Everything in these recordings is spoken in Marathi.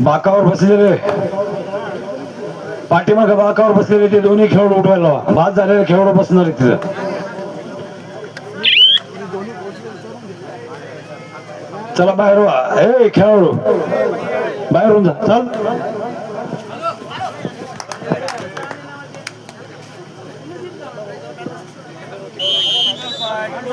बाकावर बसलेले. पाठीमागे बाकावर बसलेले ते दोन्ही खेळाडू उठवायला लावा. बाद झालेले खेळाडू बसणार आहे तिथं. चला बाहेर व्हा हे खेळाडू. बाहेरून जा. चल.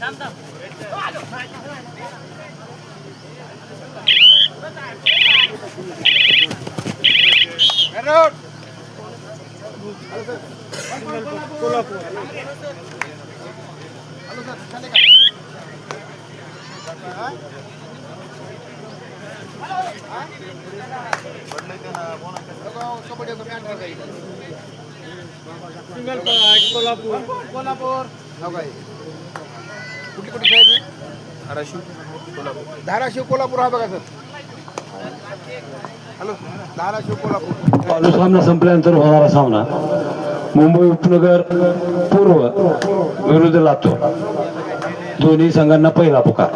Tam tam. हो काय कुठली कुठली साहेब धाराशिव कोल्हापूर धाराशिव कोल्हापूर हा बघा सर हॅलो धाराशिव कोल्हापूर चालू सामना संपल्यानंतर होणारा सामना. मुंबई उपनगर पूर्व विरुद्ध लातूर. दोन्ही संघांना पहिला पुकार.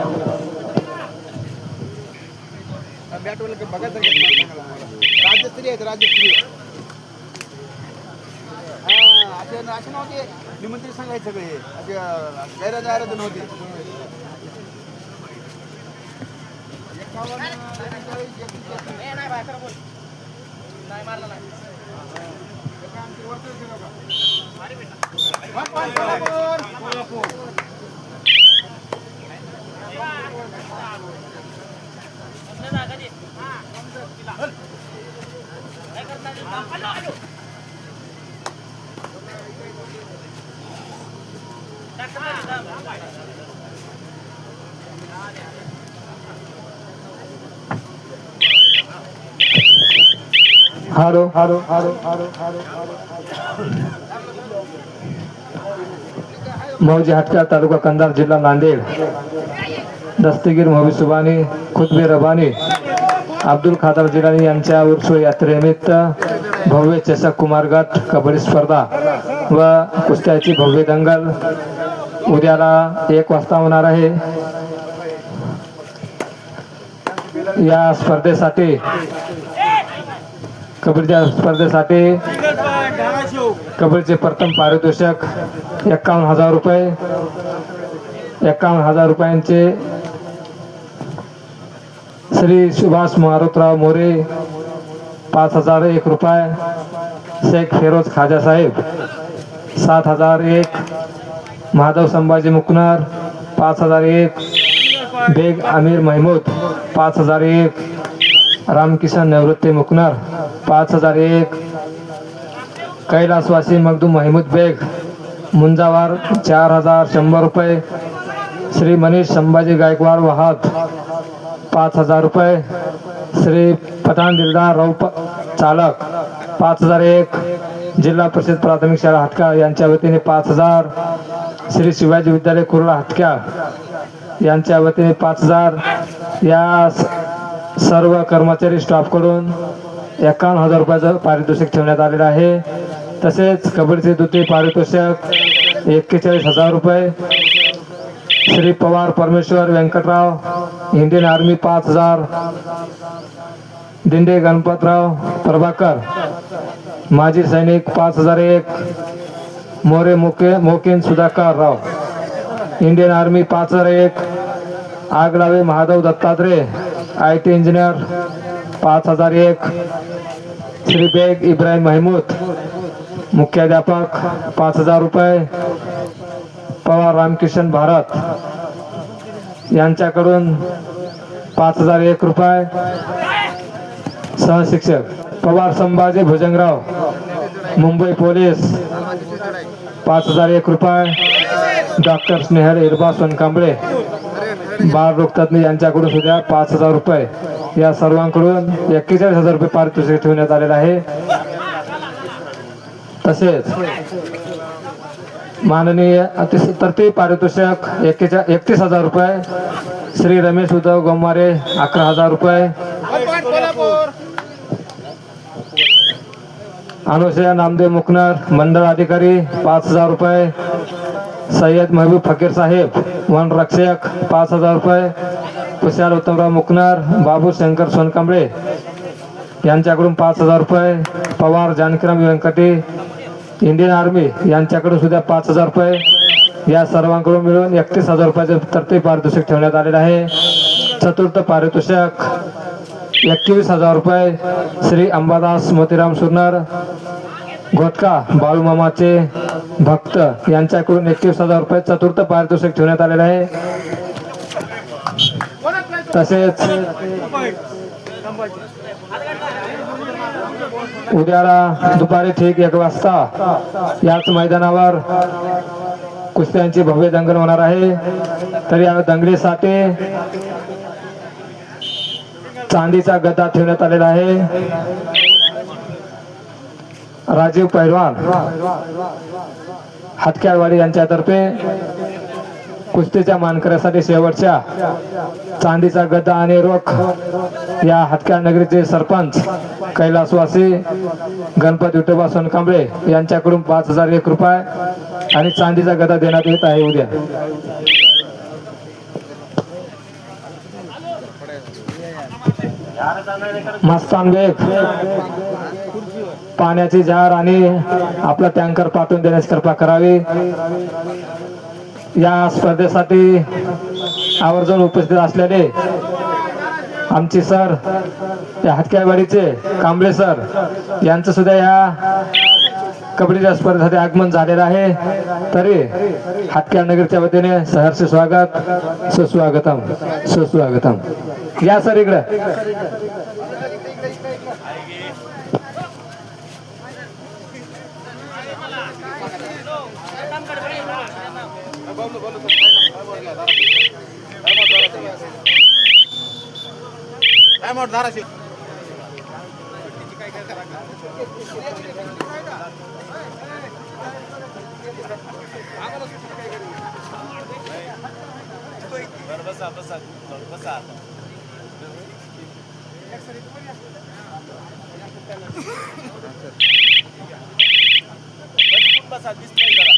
राज्यस्तरीय आहेत राज्यस्तरीय हा नव्हते निमंत्रित सांगायचे सगळे असे जाहिरात नव्हते एकावन्न, एकेचाळीस, एकेचाळीस. एका आमची वर्तुळ दिलं का? One point Kolhapur. हॅलो हारो हारो हारो हारो मौजी हटका तालुका कंधार जिल्हा नांदेड. दस्तगीर मोहबी सुबानी खुदबे रबानी अब्दुल खादर जिलानी यांच्या उर्स यात्रेनिमित्त भव्य चषक कुमारगट कबड्डी स्पर्धा व कुस्त्याची भव्य दंगल उद्याला एक वाजता होणार आहे. या स्पर्धेसाठी कबड्डीच्या स्पर्धेसाठी कबड्डीचे प्रथम पारितोषिक एक्कावन्न हजार रुपये. एक्कावन्न हजार रुपयांचे श्री सुभाष महारोतराव मोरे पाच हजार एक रुपये. शेख फेरोज खाजा साहेब सात हजार एक. महादेव संभाजी मुकनार पाच हजार एक. बेग आमिर महमूद पाच हजार एक. रामकिशन निवृत्ती मुकनार पाच हजार एक. कैलासवासी मगदू महमूद बेग. मुंजावार चार हजार शंभर रुपये. श्री मनीष संभाजी गायकवाड वाहत पाच हजार रुपये. श्री पठाण दिलदार रौप चालक पाच हजार एक. जिल्हा परिषद प्राथमिक शाळा हटका यांच्या वतीने पाच हजार. श्री शिवाजी विद्यालय कुर्ला हटक्या यांच्या वतीने पाच हजार. या सर्व कर्मचारी स्टाफकडून एकावन्न हजार रुपयाचं पारितोषिक ठेवण्यात आलेलं आहे. तसेच कबड्डीचे द्वितीय पारितोषिक एक्केचाळीस हजार रुपये. श्री पवार परमेश्वर व्यंकटराव इंडियन आर्मी पाच हजार. दिंडे गणपतराव प्रभाकर माजी सैनिक पाच हजार एक. मोरे मोके मोकेन सुधाकर राव इंडियन आर्मी पाच हजार एक. Aglave Mahadev Dattatray I T engineer पाच हजार एक. श्री बेग इब्राहिम महमूद. मुख्याध्यापक पाच हजार रुपये. पवार रामकिशन भारत. यांच्याकडून पाच हजार एक रुपये. सहशिक्षक पवार संभाजी भुजंगराव. मुंबई पोलीस. पाच हजार एक रुपये. डॉक्टर स्नेहल इरबा सोनकांबळे. बाळ रोगतज्ञ यांच्याकडून सुद्धा पाच हजार रुपये. या सर्वांकडून एक्केचाळीस हजार रुपये पारितोषिक ठेवण्यात आलेलं आहे. तसेच माननीय तर ते पारितोषिक एक्केचा एकतीस हजार रुपये श्री रमेश उद्धव गोमारे अकरा हजार रुपये. पॉईंट अनुसया नामदेव मुकनर मंडळ अधिकारी पाच हजार रुपये. सय्यद महबूब फकीर साहेब वन रक्षक पाच हजार रुपये. कुशाल उत्तमराव मुकनार बाबू शंकर सोनकांबळे यांच्याकडून पाच हजार रुपये पवार जानकीराम व्यंकटी इंडियन आर्मी यांच्याकडून सुद्धा पाच हजार रुपये. या सर्वांकडून मिळून एकतीस हजार रुपयाचे तर्फे पारितोषिक ठेवण्यात आलेले आहे. चतुर्थ पारितोषिक एकवीस हजार रुपये. श्री अंबादास मोतीराम सुरनार घोटका बाळूमामाचे भक्त यांच्याकडून एकवीस हजार रुपये चतुर्थ पारितोषिक ठेवण्यात आलेले आहे. तसेच उद्याला दुपारी ठीक एक वाजता याच मैदानावर कुस्त्यांची भव्य दंगल होणार आहे. तर या दंगलीसाठी चांदीचा गदा ठेवण्यात आलेला आहे. राजीव पैलवान हतक्यावाडी यांच्यातर्फे कुस्तीच्या मानकऱ्यासाठी शेवटच्या चांदीचा गदा आणि रोख या हटक्या नगरीचे सरपंच कैलासवासी गणपती विठोबा सोनकांबळे यांच्याकडून पाच हजार एक रुपये आणि चांदीचा गदा देण्यात येत आहे उद्या. मस्तान बेग पाण्याची जार आणि आपला टँकर पाठवून देण्यास कृपा करावी. या स्पर्धेसाठी आवर्जून उपस्थित असलेले आमचे सर या हातक्यावाडीचे कांबळे सर यांचं सुद्धा या कबड्डीच्या स्पर्धेसाठी आगमन झालेलं आहे. तरी हातक्या नगरच्या वतीने सहर्ष स्वागत सुस्वागतम सुस्वागतम. या सर इकडं. टायमावर धाराशिव बसा बसा बसा बसा वन जरा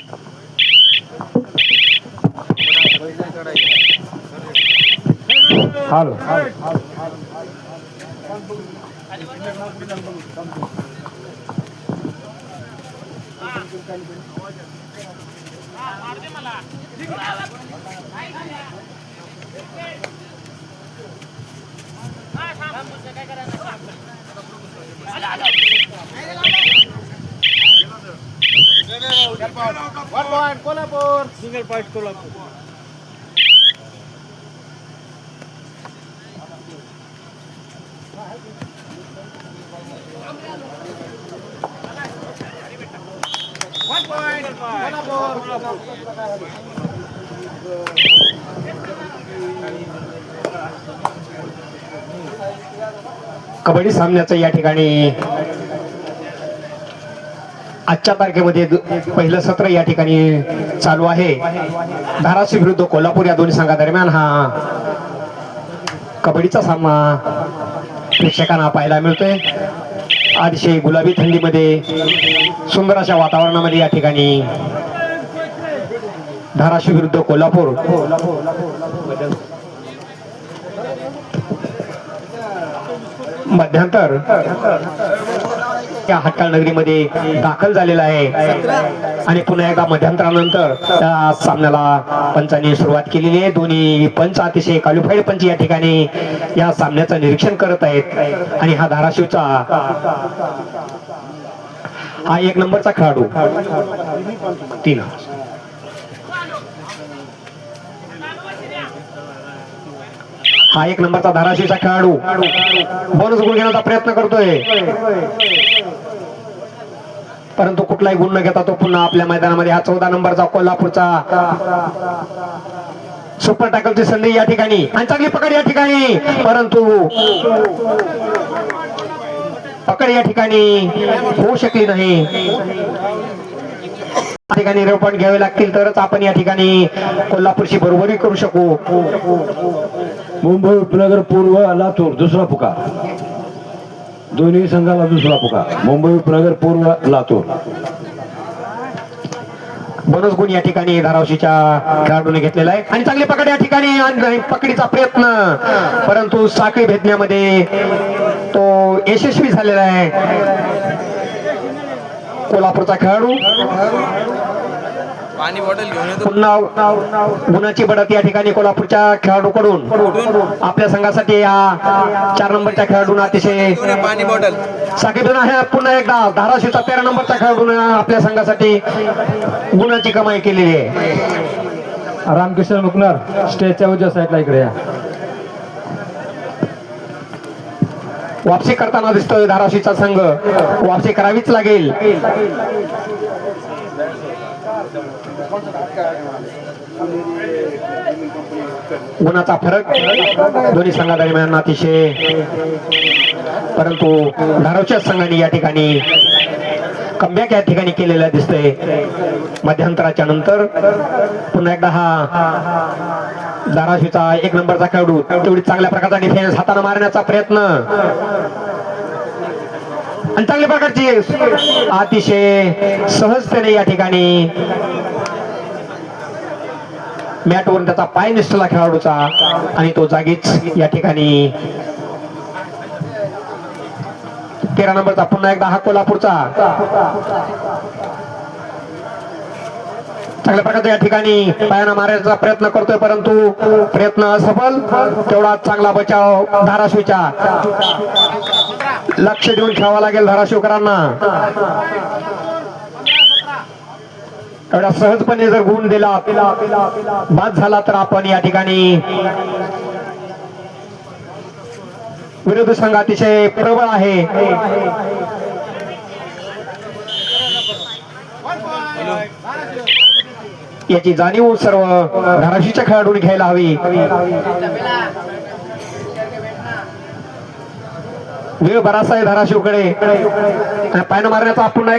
Kolhapur single point Kolhapur one point Kolhapur kabaddi सामन्याचं या ठिकाणी आजच्या तारखेमध्ये पहिलं सत्र या ठिकाणी चालू आहे. धाराशिव विरुद्ध कोल्हापूर या दोन्ही संघादरम्यान हा कबड्डीचा सामना प्रेक्षकांना पाहायला मिळतोय. अतिशय गुलाबी थंडीमध्ये सुंदर अशा वातावरणामध्ये या ठिकाणी धाराशिव विरुद्ध कोल्हापूर. मध्यांतर. त्या हट्टाळ नगरीमध्ये दाखल झालेला आहे. आणि पुन्हा एकदा मध्यांतरानंतर त्या सामन्याला पंचांनी सुरुवात केलेली आहे. दोन्ही पंच अतिशय क्वालिफाईड पंच या ठिकाणी या सामन्याचं निरीक्षण करत आहेत. आणि हा धाराशिवचा हा एक नंबरचा खेळाडू. तीन. हा एक नंबरचा धाराशिवचा खेळाडू. बोनस गुण घेण्याचा प्रयत्न करतोय. परंतु कुठलाही गुण न घेता तो पुन्हा आपल्या मैदानामध्ये हा चौदा नंबरचा कोल्हापूरचा सुपर टॅकलची संधी या ठिकाणी. आणि चांगली पकड या ठिकाणी. परंतु पकड या ठिकाणी. होऊ शकली नाही. ठिकाणी रेवपॉइंट घ्यावे लागतील तरच आपण या ठिकाणी कोल्हापूरशी बरोबरी करू शकू. मुंबई उपनगर पूर्व लातूर दुसरा पुकार. दोन्ही संघाला दुसरा पुकार. मुंबई उपनगर पूर्व लातूर. बोनस गुण या ठिकाणी धारावशीच्या खेळाडूने घेतलेला आहे. आणि चांगली पकड या ठिकाणी आणि पकडीचा प्रयत्न. परंतु साखळी भेदण्यामध्ये तो यशस्वी झालेला आहे. कोल्हापूरचा खेळाडू. पाणी बॉटल घेऊन येतो. पुन्हा गुणाची बढत या ठिकाणी कोल्हापूरच्या खेळाडूकडून. आपल्या संघासाठी या चार नंबरच्या खेळाडून अतिशय पाणी बॉटल. आहे. पुन्हा एकदा धाराशिवचा तेरा नंबरचा खेळाडून आपल्या संघासाठी गुणाची कमाई केलेली आहे. रामकिशन मुकणार स्टेजच्या उजव्या साईडला इकडे या. वापसी करताना दिसतोय धाराशीचा संघ. वापसी करावीच लागेल. गुणाचा फरक. दोन्ही संघादरम्यान अतिशय. परंतु धारावच्या संघाने या ठिकाणी कमबॅक या ठिकाणी केलेला दिसतंय. मध्यंतराच्या नंतर पुन्हा एकदा हा धाराशिवचा एक नंबरचा खेळाडू तेवढी चांगल्या प्रकारचा डिफेन्स हाताने मारण्याचा प्रयत्न. आणि चांगल्या प्रकारची अतिशय सहजतेने या ठिकाणी मॅटवरून त्याचा पाय निसला खेळाडूचा आणि तो जागीच या ठिकाणी तेरा नंबरचा पुन्हा एकदा हा कोल्हापूरचा. चांगल्या प्रकारचा या ठिकाणी पायाना मारायचा प्रयत्न करतोय परंतु प्रयत्न असफल. तेवढा चांगला बचाव धाराशिवच्या. लक्ष देऊन खेळावं लागेल धाराशिवकरांना. एवढा सहजपणे जर गुण दिला बाद झाला तर आपण या ठिकाणी विरोधी संघ अतिशय प्रबळ आहे. याची जाणीव सर्व धाराशीच्या खेळाडूंनी घ्यायला हवी. वेळ बराचसा आहे धाराशिवकडे. पायन मारण्याचा आपण एक